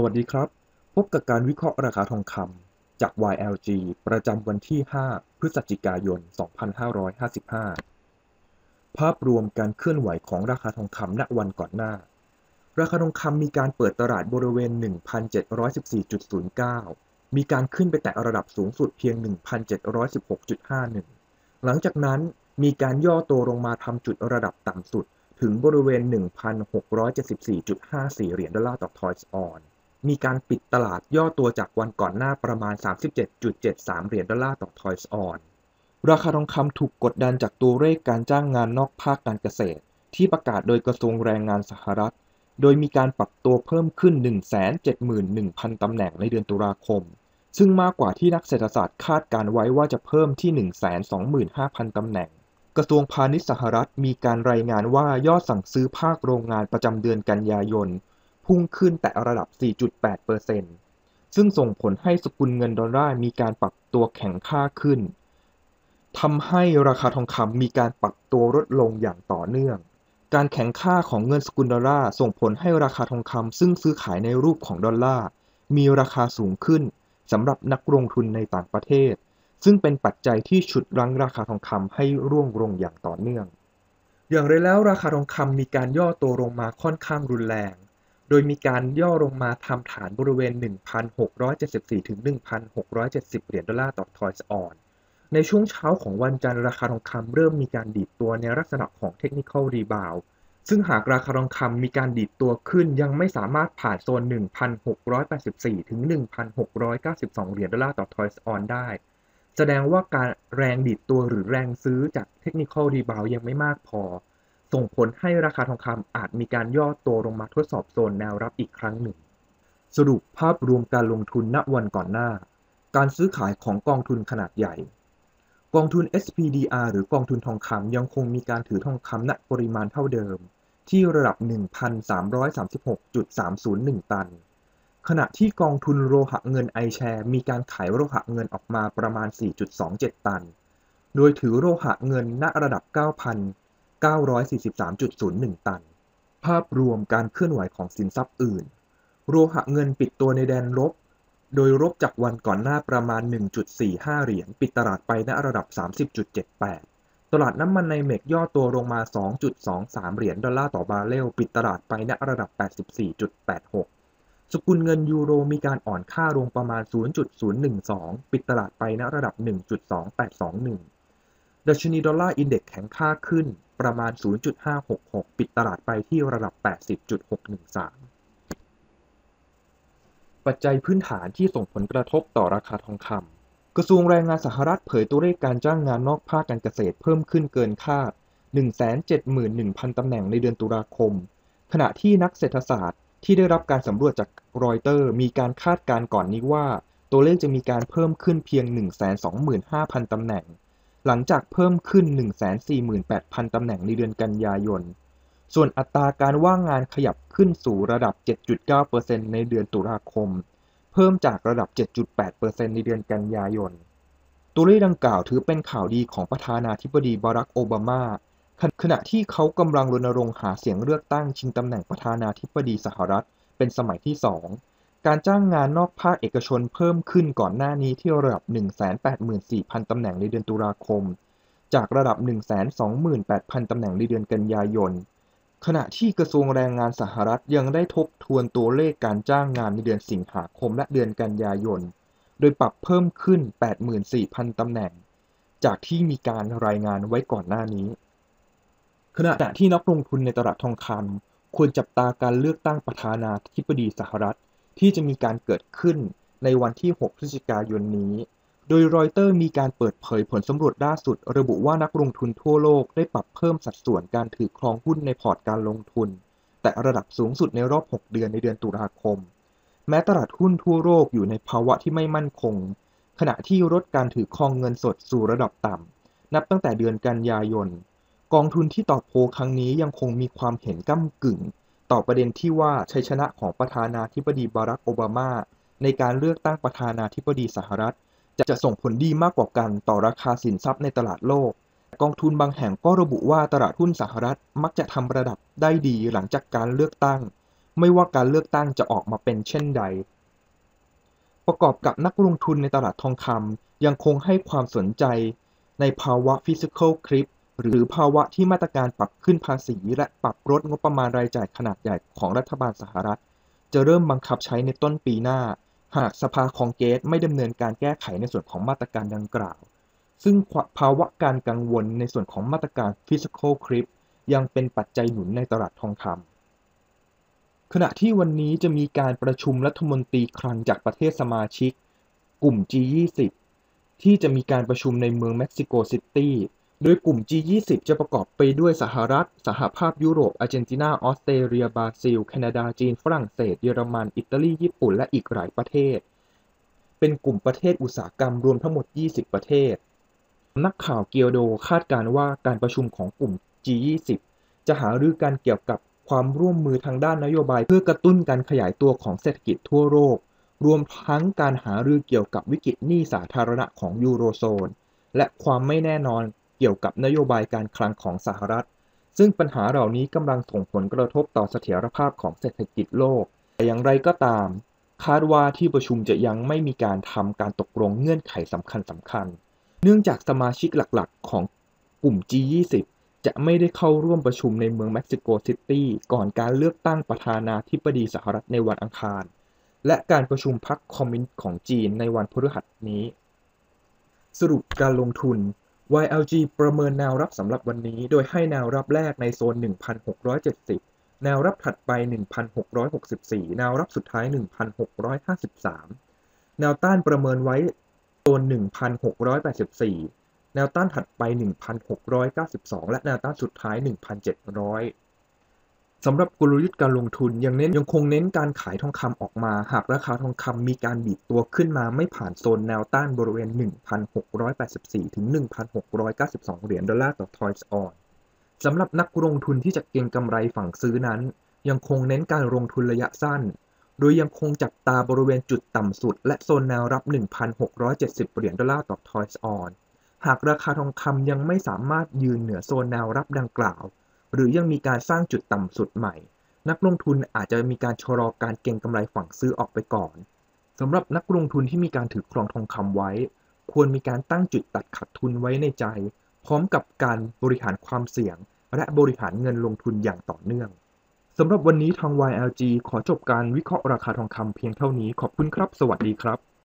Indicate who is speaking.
Speaker 1: สวัสดีครับ พบกับการวิเคราะห์ราคาทองคำจาก YLG ประจำวันที่ 5 พฤศจิกายน 2555 ภาพรวมการเคลื่อนไหวของราคาทองคำณวันก่อนหน้า ราคาทองคำมีการเปิดตลาดบริเวณ 1,714.09 มีการขึ้นไปแตะระดับสูงสุดเพียง 1,716.51 หลังจากนั้นมีการย่อตัวลงมาทำจุดระดับต่ำสุดถึงบริเวณ 1,674.54 เหรียญดอลลาร์ต่อทอยส์ออน มีการปิดตลาดย่อตัวจากวันก่อนหน้าประมาณ 37.73 เหรียญดอลลาร์ต่อทอยส์ออน ราคาทองคำถูกกดดันจากตัวเลขการจ้างงานนอกภาคการเกษตร ที่ประกาศโดยกระทรวงแรงงานสหรัฐ โดยมีการปรับตัวเพิ่มขึ้น 171,000 ตำแหน่งในเดือนตุลาคม ซึ่งมากกว่าที่นักเศรษฐศาสตร์คาดการไว้ว่าจะเพิ่มที่ 125,000 ตำแหน่งกระทรวงพาณิชย์สหรัฐมีการรายงานว่ายอดสั่งซื้อภาคโรงงานประจำเดือนกันยายน พุ่งขึ้นแต่ระดับ 4.8%ซึ่งส่งผลให้สกุลเงินดอลลาร์มีการปรับตัวแข็งค่าขึ้นทำให้ราคาทองคำมีการปรับตัวลดลงอย่างต่อเนื่อง การแข็งค่าของเงินสกุลดอลลาร์ส่งผลให้ราคาทองคำซึ่งซื้อขายในรูปของดอลลาร์มีราคาสูงขึ้นสำหรับนักลงทุนในต่างประเทศ ซึ่งเป็นปัจจัยที่ฉุดรั้งราคาทองคำให้ร่วงลงอย่างต่อเนื่อง อย่างไรแล้วราคาทองคำมีการย่อตัวลงมาค่อนข้างรุนแรง โดยมีการย่อลงมาทำฐานบริเวณ 1,674 ถึง 1,670 เหรียญดอลลาร์ต่อทอยส์ออน ในช่วงเช้าของวันจันทร์ราคาทองคำเริ่มมีการดีดตัวในลักษณะของเทคนิคอลรีบาวซึ่งหากราคาทองคำมีการดีดตัวขึ้นยังไม่สามารถผ่านโซน 1,684 ถึง 1,692 เหรียญดอลลาร์ต่อทอยส์ออนได้ แสดงว่าการแรงดีดตัวหรือแรงซื้อจากเทคนิคอลรีบาวยังไม่มากพอ ส่งผลให้ราคาทองคำอาจมีการย่อตัวลงมาทดสอบโซนแนวรับอีกครั้งหนึ่ง สรุปภาพรวมการลงทุนณวันก่อนหน้า การซื้อขายของกองทุนขนาดใหญ่ กองทุน SPDR หรือกองทุนทองคำยังคงมีการถือทองคำณปริมาณเท่าเดิม ที่ระดับ 1,336.301 ตัน ขณะที่กองทุนโลหะเงินไอแชร์มีการขายโลหะเงินออกมาประมาณ 4.27 ตัน โดยถือโลหะเงินณระดับ 9,000 943.01 ตัน ภาพรวมการเคลื่อนไหวของสินทรัพย์อื่น โลหะเงินปิดตัวในแดนลบ โดยลบจากวันก่อนหน้าประมาณ 1.45 เหรียญ ปิดตลาดไปณระดับ 30.78 ตลาดน้ำมันในเมกย่อตัวลงมา 2.23 เหรียญดอลลาร์ต่อบาร์เรล ปิดตลาดไปณระดับ 84.86สกุลเงินยูโรมีการอ่อนค่าลงประมาณ 0.012 ปิดตลาดไปณระดับ 1.2821 ดัชนีดอลลาร์อินเด็กซ์แข็งค่าขึ้นประมาณ 0.566 ปิดตลาดไปที่ระดับ 80.613 ปัจจัยพื้นฐานที่ส่งผลกระทบต่อราคาทองคำ กระทรวงแรงงานสหรัฐเผยตัวเลขการจ้างงานนอกภาคการเกษตรเพิ่มขึ้นเกินคาด 171,000 ตำแหน่งในเดือนตุลาคม ขณะที่นักเศรษฐศาสตร์ที่ได้รับการสำรวจจากรอยเตอร์มีการคาดการณ์ก่อนนี้ว่า ตัวเลขจะมีการเพิ่มขึ้นเพียง 125,000 ตำแหน่ง หลังจากเพิ่มขึ้น 148,000 ตำแหน่งในเดือนกันยายน ส่วนอัตราการว่างงานขยับขึ้นสู่ระดับ 7.9%ในเดือนตุลาคม เพิ่มจากระดับ 7.8%ในเดือนกันยายน ตัวเลขดังกล่าวถือเป็นข่าวดีของประธานาธิบดีบารักโอบามา ขณะที่เขากำลังรณรงค์หาเสียงเลือกตั้งชิงตำแหน่งประธานาธิบดีสหรัฐ เป็นสมัยที่สอง การจ้างงานนอกภาคเอกชนเพิ่มขึ้นก่อนหน้านี้ที่ระดับ 184,000 ตำแหน่งในเดือนตุลาคม จากระดับ 128,000 ตำแหน่งในเดือนกันยายน ขณะที่กระทรวงแรงงานสหรัฐยังได้ทบทวนตัวเลขการจ้างงานในเดือนสิงหาคมและเดือนกันยายน โดยปรับเพิ่มขึ้น 84,000 ตำแหน่ง จากที่มีการรายงานไว้ก่อนหน้านี้ ขณะที่นักลงทุนในตลาดทองคำควรจับตาการเลือกตั้งประธานาธิบดีสหรัฐ ที่จะมีการเกิดขึ้นในวันที่ 6 พฤศจิกายนนี้ โดยรอยเตอร์มีการเปิดเผยผลสำรวจล่าสุด ระบุว่านักลงทุนทั่วโลกได้ปรับเพิ่มสัดส่วนการถือครองหุ้นในพอร์ตการลงทุน แต่ระดับสูงสุดในรอบ 6 เดือนในเดือนตุลาคม แม้ตลาดหุ้นทั่วโลกอยู่ในภาวะที่ไม่มั่นคง ขณะที่ลดการถือครองเงินสดสู่ระดับต่ำนับตั้งแต่เดือนกันยายน กองทุนที่ตอบโพครั้งนี้ยังคงมีความเห็นก้ากึ่ง ต่อประเด็นที่ว่าชัยชนะของประธานาธิบดีบารักโอบามา ในการเลือกตั้งประธานาธิบดีสหรัฐ จะจะส่งผลดีมากกว่ากันต่อราคาสินทรัพย์ในตลาดโลก กองทุนบางแห่งก็ระบุว่าตลาดหุ้นสหรัฐมักจะทำระดับได้ดีหลังจากการเลือกตั้ง ไม่ว่าการเลือกตั้งจะออกมาเป็นเช่นใด ประกอบกับนักลงทุนในตลาดทองคำยังคงให้ความสนใจในภาวะ Physical Cliff หรือภาวะที่มาตรการปรับขึ้นภาษีและปรับลดงบประมาณรายจ่ายขนาดใหญ่ของรัฐบาลสหรัฐ จะเริ่มบังคับใช้ในต้นปีหน้า หากสภาคองเกสไม่ดำเนินการแก้ไขในส่วนของมาตรการดังกล่าว ซึ่งภาวะการกังวลในส่วนของมาตรการ Fiscal Cliff ยังเป็นปัจจัยหนุนในตลาดทองคำขณะที่วันนี้จะมีการประชุมรัฐมนตรีคลังจากประเทศสมาชิก กลุ่ม G20 ที่จะมีการประชุมในเมืองเม็กซิโกซิตี้ โดยกลุ่ม G20 จะประกอบไปด้วยสหรัฐ สหภาพยุโรป อาร์เจนตินา ออสเตรเลีย บราซิล แคนาดา จีน ฝรั่งเศส เยอรมัน อิตาลี ญี่ปุ่น และอีกหลายประเทศ เป็นกลุ่มประเทศอุตสาหกรรมรวมทั้งหมด 20 ประเทศ นักข่าวเกียวโดคาดการว่าการประชุมของกลุ่ม G20 จะหารือกันเกี่ยวกับความร่วมมือทางด้านนโยบาย เพื่อกระตุ้นการขยายตัวของเศรษฐกิจทั่วโลก รวมทั้งการหารือเกี่ยวกับวิกฤตหนี้สาธารณะของยูโรโซน และความไม่แน่นอน เกี่ยวกับนโยบายการคลังของสหรัฐ ซึ่งปัญหาเหล่านี้กำลังส่งผลกระทบต่อเสถียรภาพของเศรษฐกิจโลก แต่อย่างไรก็ตาม คาดว่าที่ประชุมจะยังไม่มีการทำการตกลงเงื่อนไขสำคัญสำคัญ เนื่องจากสมาชิกหลักๆ ของกลุ่ม G20 จะไม่ได้เข้าร่วมประชุมในเมืองเม็กซิโกซิตี้ก่อนการเลือกตั้งประธานาธิบดีสหรัฐในวันอังคาร และการประชุมพรรคคอมมิวนิสต์ของจีนในวันพฤหัสนี้ สรุปการลงทุน YLG ประเมินแนวรับสำหรับวันนี้ โดยให้แนวรับแรกในโซน 1,670 แนวรับถัดไป 1,664 แนวรับสุดท้าย 1,653 แนวต้านประเมินไว้โซน 1,684 แนวต้านถัดไป 1,692 และแนวต้านสุดท้าย 1,700 สำหรับกลยุทธ์การลงทุนยังเน้นยังคงเน้นการขายทองคำออกมา หากราคาทองคำมีการบีบตัวขึ้นมาไม่ผ่านโซนแนวต้านบริเวณ 1,684 ถึง 1,692 เหรียญดอลลาร์ต่อทอยส์ออนสำหรับนักลงทุนที่จะเก็งกำไรฝั่งซื้อนั้น ยังคงเน้นการลงทุนระยะสั้น โดยยังคงจับตาบริเวณจุดต่ำสุด และโซนแนวรับ 1,670 เหรียญดอลลาร์ต่อทอยส์ออนหากราคาทองคำยังไม่สามารถยืนเหนือโซนแนวรับดังกล่าว หรือยังมีการสร้างจุดต่ำสุดใหม่ นักลงทุนอาจจะมีการชะลอการเก็งกำไรฝั่งซื้อออกไปก่อนสำหรับนักลงทุนที่มีการถือครองทองคำไว้ ควรมีการตั้งจุดตัดขาดทุนไว้ในใจ พร้อมกับการบริหารความเสี่ยง และบริหารเงินลงทุนอย่างต่อเนื่องสำหรับวันนี้ทาง YLG ขอจบการวิเคราะห์ราคาทองคำเพียงเท่านี้ขอบคุณครับ สวัสดีครับ